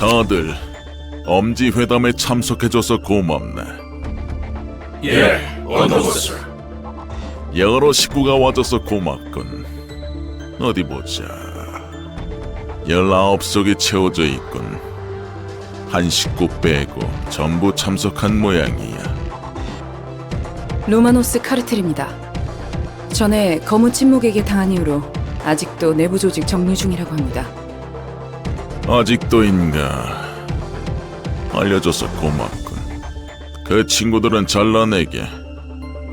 다들 엄지 회담에 참석해줘서 고맙네. 예, 언더보스. 여러 식구가 와줘서 고맙군. 어디 보자. 열아홉 속이 채워져 있군. 한 식구 빼고 전부 참석한 모양이야. 로마노스 카르텔입니다. 전에 검은 침묵에게 당한 이후로 아직도 내부 조직 정리 중이라고 합니다. 아직도인가? 알려줘서 고맙군. 그 친구들은 잘라내게.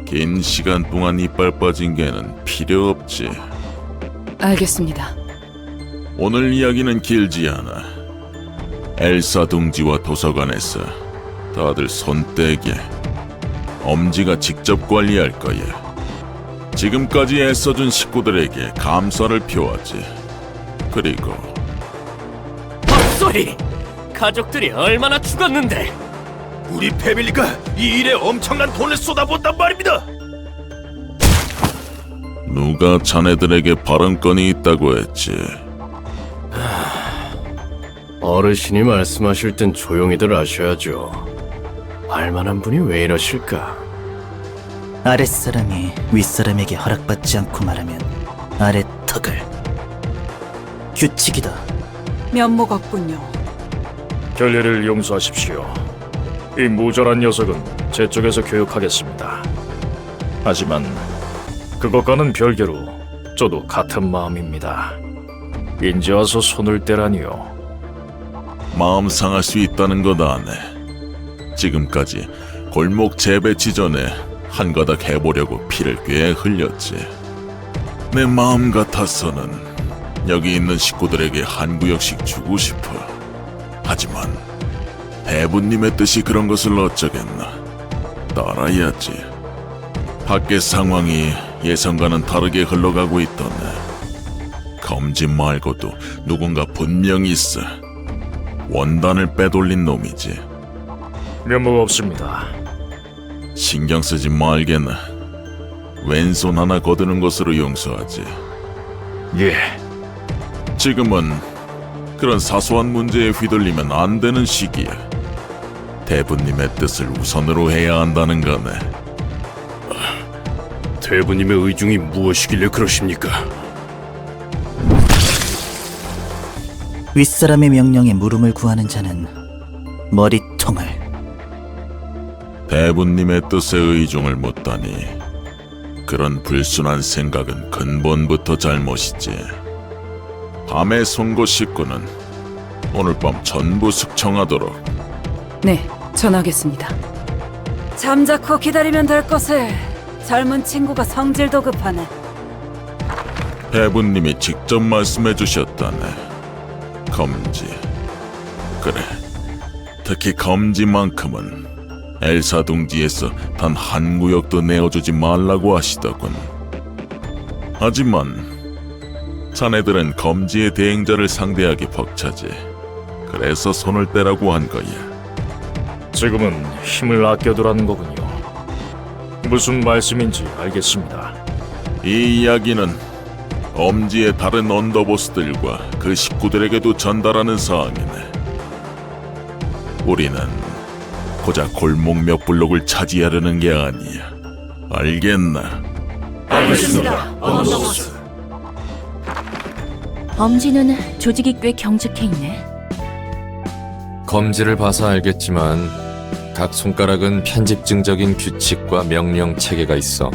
긴 시간 동안 이빨 빠진 개는 필요 없지. 알겠습니다. 오늘 이야기는 길지 않아. 엘사 둥지와 도서관에서 다들 손 떼게 엄지가 직접 관리할 거야. 지금까지 애써준 식구들에게 감사를 표하지. 그리고 헛 소리! 가족들이 얼마나 죽었는데 우리 패밀리가 이 일에 엄청난 돈을 쏟아붓단 말입니다. 누가 자네들에게 발언권이 있다고 했지. 어르신이 말씀하실 땐 조용히들 하셔야죠. 알만한 분이 왜 이러실까? 아랫사람이 윗사람에게 허락받지 않고 말하면 아래턱을 규칙이다 면목 없군요. 결례를 용서하십시오. 이 무절한 녀석은 제 쪽에서 교육하겠습니다. 하지만 그것과는 별개로 저도 같은 마음입니다. 인제 와서 손을 떼라니요. 마음 상할 수 있다는 것 아네. 지금까지 골목 재배치 전에 한 가닥 해보려고 피를 꽤 흘렸지. 내 마음 같아서는 여기 있는 식구들에게 한 구역씩 주고 싶어. 하지만 대부님의 뜻이 그런 것을 어쩌겠나. 따라야지. 밖의 상황이 예상과는 다르게 흘러가고 있던데. 검진 말고도 누군가 분명히 있어. 원단을 빼돌린 놈이지. 면목 없습니다. 신경 쓰지 말겠나. 왼손 하나 거두는 것으로 용서하지. 예, 지금은 그런 사소한 문제에 휘둘리면 안 되는 시기야. 대부님의 뜻을 우선으로 해야 한다는 거네. 대부님의 의중이 무엇이길래 그러십니까? 윗사람의 명령에 물음을 구하는 자는 머리통을 대부님의 뜻에 의중을 묻다니. 그런 불순한 생각은 근본부터 잘못이지. 밤의 송곳 식구는 오늘 밤 전부 숙청하도록 네, 전하겠습니다. 잠자코 기다리면 될 것을 젊은 친구가 성질도 급하네. 대부님이 직접 말씀해 주셨다네. 검지. 그래. 특히 검지만큼은 엘사 둥지에서 단 한 구역도 내어주지 말라고 하시더군. 하지만 자네들은 검지의 대행자를 상대하기 벅차지. 그래서 손을 떼라고 한 거야. 지금은 힘을 아껴두라는 거군요. 무슨 말씀인지 알겠습니다. 이 이야기는 엄지의 다른 언더보스들과 그 식구들에게도 전달하는 사항이네. 우리는 고작 골목 몇 블록을 차지하려는 게 아니야. 알겠나? 알겠습니다, 언더보스. 엄지는 조직이 꽤 경직해 있네. 검지를 봐서 알겠지만 각 손가락은 편집증적인 규칙과 명령 체계가 있어.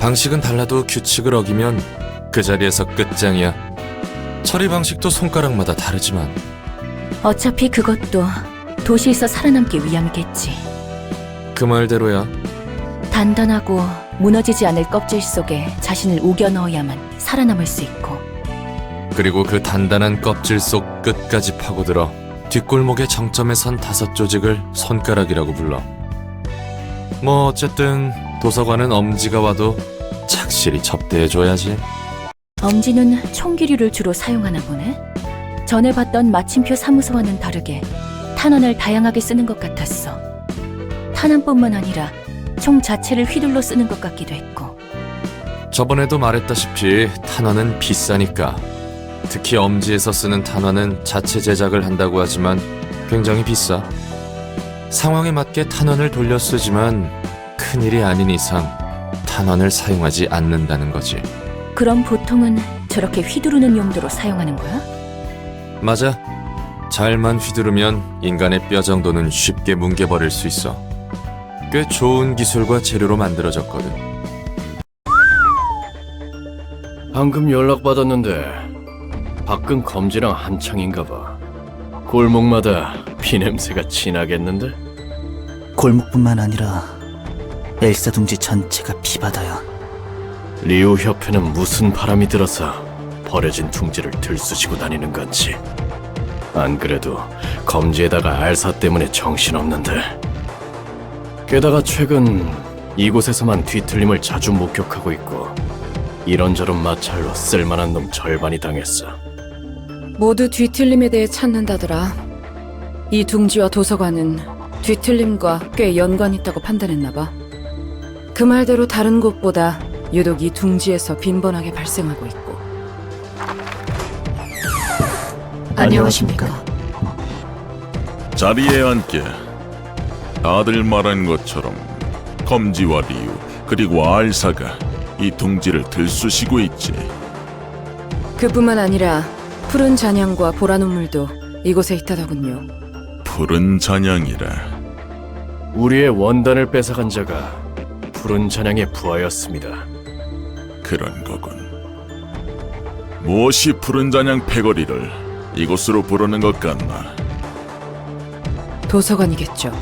방식은 달라도 규칙을 어기면 그 자리에서 끝장이야. 처리 방식도 손가락마다 다르지만 어차피 그것도 도시에서 살아남기 위함이겠지. 그 말대로야. 단단하고 무너지지 않을 껍질 속에 자신을 우겨 넣어야만 살아남을 수 있고. 그리고 그 단단한 껍질 속 끝까지 파고들어 뒷골목의 정점에 선 다섯 조직을 손가락이라고 불러. 뭐 어쨌든 도서관은 엄지가 와도 착실히 접대해줘야지. 엄지는 총기류를 주로 사용하나 보네. 전에 봤던 마침표 사무소와는 다르게 탄환을 다양하게 쓰는 것 같았어. 탄환뿐만 아니라 총 자체를 휘둘러 쓰는 것 같기도 했고. 저번에도 말했다시피 탄환은 비싸니까 특히 엄지에서 쓰는 탄환은 자체 제작을 한다고 하지만 굉장히 비싸. 상황에 맞게 탄환을 돌려 쓰지만 큰일이 아닌 이상 탄환을 사용하지 않는다는 거지. 그럼 보통은 저렇게 휘두르는 용도로 사용하는 거야? 맞아. 잘만 휘두르면 인간의 뼈 정도는 쉽게 뭉개버릴 수 있어. 꽤 좋은 기술과 재료로 만들어졌거든. 방금 연락 받았는데 밖은 검지랑 한창인가 봐. 골목마다 피냄새가 진하겠는데? 골목뿐만 아니라 엘사 둥지 전체가 피바다야. 리우 협회는 무슨 바람이 들어서 버려진 둥지를 들쑤시고 다니는 건지. 안 그래도 검지에다가 알사 때문에 정신없는데. 게다가 최근 이곳에서만 뒤틀림을 자주 목격하고 있고 이런저런 마찰로 쓸만한 놈 절반이 당했어. 모두 뒤틀림에 대해 찾는다더라. 이 둥지와 도서관은 뒤틀림과 꽤 연관이 있다고 판단했나 봐. 그 말대로 다른 곳보다 유독 이 둥지에서 빈번하게 발생하고 있고. 안녕하십니까. 자리에 앉게. 다들 말한 것처럼 검지와 리우 그리고 알사가 이 둥지를 들쑤시고 있지. 그뿐만 아니라 푸른 잔향과 보라 눈물도 이곳에 있다더군요. 푸른 잔향이라. 우리의 원단을 뺏어간 자가 푸른 잔향의 부하였습니다. 그런 거군. 무엇이 푸른 잔향 패거리를 이곳으로 부르는 것 같나? 도서관이겠죠.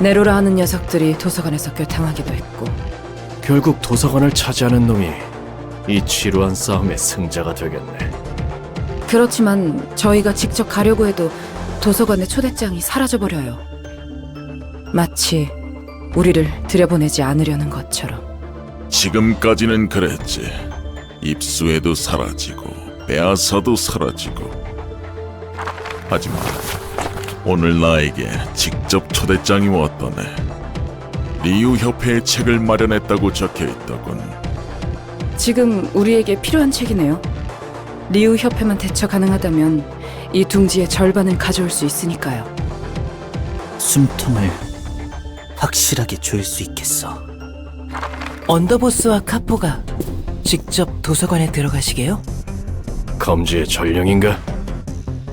네로라 하는 녀석들이 도서관에서 꽤 당하기도 했고. 결국 도서관을 차지하는 놈이 이 지루한 싸움의 승자가 되겠네. 그렇지만 저희가 직접 가려고 해도 도서관의 초대장이 사라져버려요. 마치 우리를 들여보내지 않으려는 것처럼. 지금까지는 그랬지. 입수에도 사라지고 빼앗아도 사라지고. 하지만 오늘 나에게 직접 초대장이 왔더네. 리우 협회의 책을 마련했다고 적혀 있더군. 지금 우리에게 필요한 책이네요. 리우 협회만 대처 가능하다면 이 둥지의 절반은 가져올 수 있으니까요. 숨통을 확실하게 조일 수 있겠어. 언더보스와 카포가 직접 도서관에 들어가시게요? 검지의 전령인가?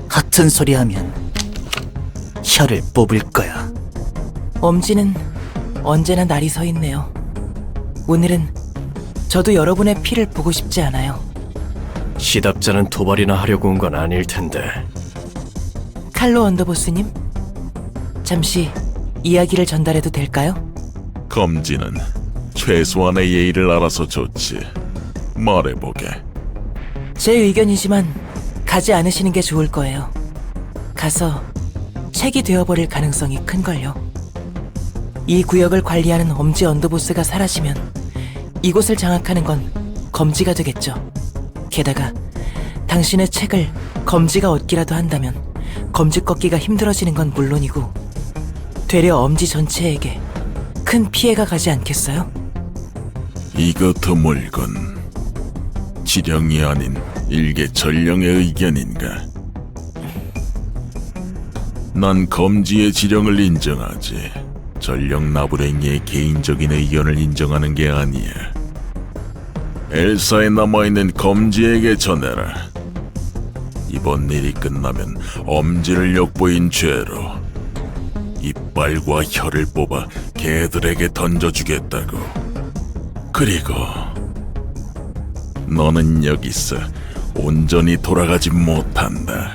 같은 소리 하면 혀를 뽑을 거야. 엄지는 언제나 날이 서 있네요. 오늘은 저도 여러분의 피를 보고 싶지 않아요. 시답자는 도발이나 하려고 온 건 아닐 텐데. 칼로 언더보스님, 잠시 이야기를 전달해도 될까요? 검지는 최소한의 예의를 알아서 좋지. 말해보게. 제 의견이지만 가지 않으시는 게 좋을 거예요. 가서 책이 되어버릴 가능성이 큰걸요. 이 구역을 관리하는 엄지 언더보스가 사라지면 이곳을 장악하는 건 검지가 되겠죠. 게다가 당신의 책을 검지가 얻기라도 한다면 검지 꺾기가 힘들어지는 건 물론이고 되려 엄지 전체에게 큰 피해가 가지 않겠어요? 이거 드물군. 지령이 아닌 일개 전령의 의견인가? 난 검지의 지령을 인정하지. 전령 나부랭이의 개인적인 의견을 인정하는 게 아니야. 엘사에 남아있는 검지에게 전해라. 이번 일이 끝나면 엄지를 역보인 죄로 이빨과 혀를 뽑아 개들에게 던져주겠다고. 그리고 너는 여기서 온전히 돌아가지 못한다.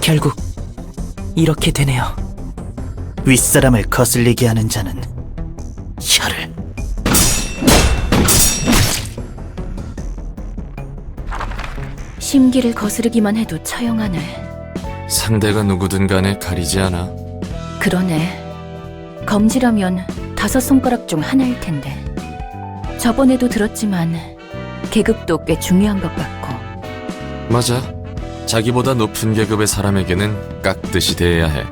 결국 이렇게 되네요. 윗사람을 거슬리게 하는 자는 혀를 심기를 거스르기만 해도 처형하네. 상대가 누구든 간에 가리지 않아. 그러네. 검지라면 다섯 손가락 중 하나일 텐데. 저번에도 들었지만 계급도 꽤 중요한 것 같고. 맞아. 자기보다 높은 계급의 사람에게는 깍듯이 대해야 해.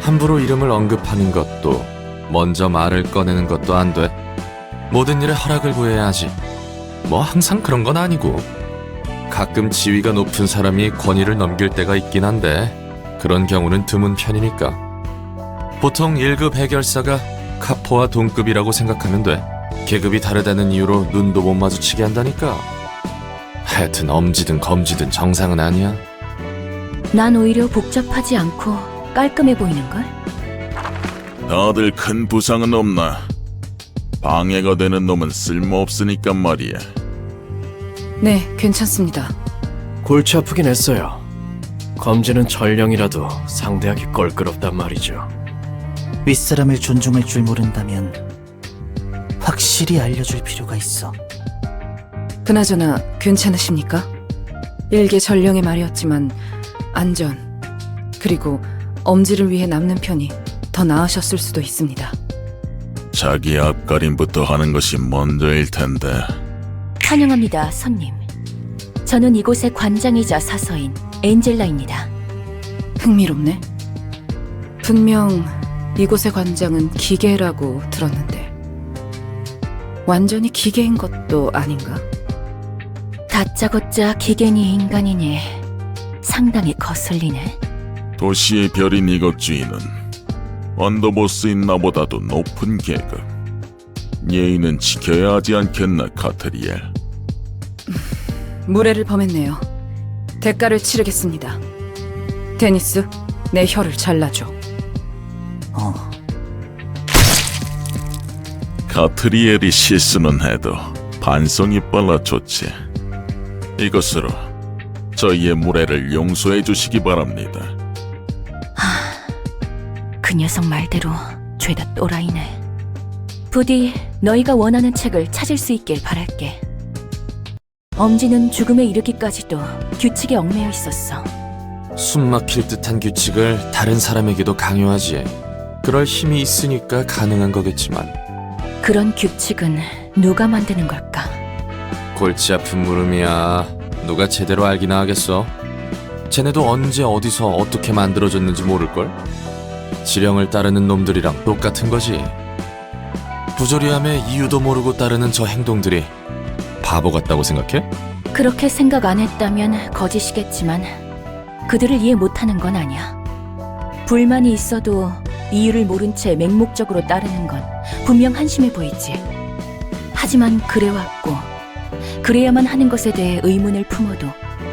함부로 이름을 언급하는 것도, 먼저 말을 꺼내는 것도 안 돼. 모든 일에 허락을 구해야 하지. 뭐 항상 그런 건 아니고. 가끔 지위가 높은 사람이 권위를 넘길 때가 있긴 한데 그런 경우는 드문 편이니까. 보통 1급 해결사가 카포와 동급이라고 생각하면 돼. 계급이 다르다는 이유로 눈도 못 마주치게 한다니까. 하여튼 엄지든 검지든 정상은 아니야. 난 오히려 복잡하지 않고 깔끔해 보이는걸? 다들 큰 부상은 없나? 방해가 되는 놈은 쓸모없으니까 말이야. 네, 괜찮습니다. 골치 아프긴 했어요. 검지는 전령이라도 상대하기 껄끄럽단 말이죠. 윗사람을 존중할 줄 모른다면 확실히 알려줄 필요가 있어. 그나저나 괜찮으십니까? 일개 전령의 말이었지만 안전 그리고 엄지를 위해 남는 편이 더 나으셨을 수도 있습니다. 자기 앞가림부터 하는 것이 먼저일 텐데. 환영합니다, 손님. 저는 이곳의 관장이자 사서인 엔젤라입니다. 흥미롭네. 분명 이곳의 관장은 기계라고 들었는데 완전히 기계인 것도 아닌가? 다짜고짜 기계니 인간이니 상당히 거슬리네. 도시의 별인 이것 주인은 언더보스인 나보다도 높은 계급. 예의는 지켜야 하지 않겠나, 카트리엘. 무례를 범했네요. 대가를 치르겠습니다. 데니스, 내 혀를 잘라줘. 어, 카트리엘이 실수는 해도 반성이 빨라 좋지. 이것으로 저희의 무례를 용서해 주시기 바랍니다. 그 녀석 말대로 죄다 또라이네. 부디 너희가 원하는 책을 찾을 수 있길 바랄게. 엄지는 죽음에 이르기까지도 규칙에 얽매여 있었어. 숨 막힐 듯한 규칙을 다른 사람에게도 강요하지. 그럴 힘이 있으니까 가능한 거겠지만 그런 규칙은 누가 만드는 걸까? 골치 아픈 물음이야. 누가 제대로 알기나 하겠어. 쟤네도 언제 어디서 어떻게 만들어졌는지 모를걸? 지령을 따르는 놈들이랑 똑같은 거지. 부조리함에 이유도 모르고 따르는 저 행동들이 바보 같다고 생각해? 그렇게 생각 안 했다면 거짓이겠지만 그들을 이해 못하는 건 아니야. 불만이 있어도 이유를 모른 채 맹목적으로 따르는 건 분명 한심해 보이지. 하지만 그래왔고 그래야만 하는 것에 대해 의문을 품어도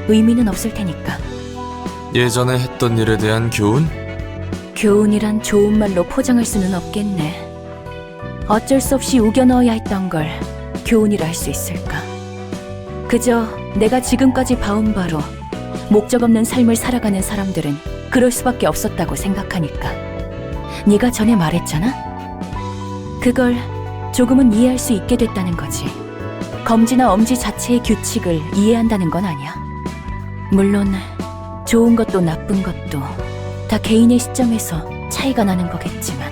의미는 없을 테니까. 예전에 했던 일에 대한 교훈? 교훈이란 좋은 말로 포장할 수는 없겠네. 어쩔 수 없이 우겨 넣어야 했던 걸 교훈이라 할 수 있을까? 그저 내가 지금까지 봐온 바로 목적 없는 삶을 살아가는 사람들은 그럴 수밖에 없었다고 생각하니까. 네가 전에 말했잖아? 그걸 조금은 이해할 수 있게 됐다는 거지. 검지나 엄지 자체의 규칙을 이해한다는 건 아니야. 물론 좋은 것도 나쁜 것도 다 개인의 시점에서 차이가 나는 거겠지만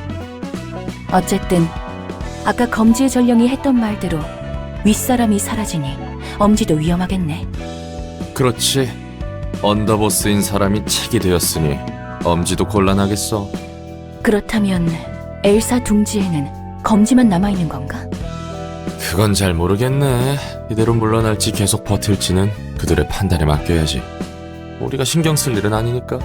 어쨌든 아까 검지의 전령이 했던 말대로 윗사람이 사라지니 엄지도 위험하겠네. 그렇지. 언더보스인 사람이 책이 되었으니 엄지도 곤란하겠어. 그렇다면 엘사 둥지에는 검지만 남아있는 건가? 그건 잘 모르겠네. 이대로 물러날지 계속 버틸지는 그들의 판단에 맡겨야지. 우리가 신경 쓸 일은 아니니까.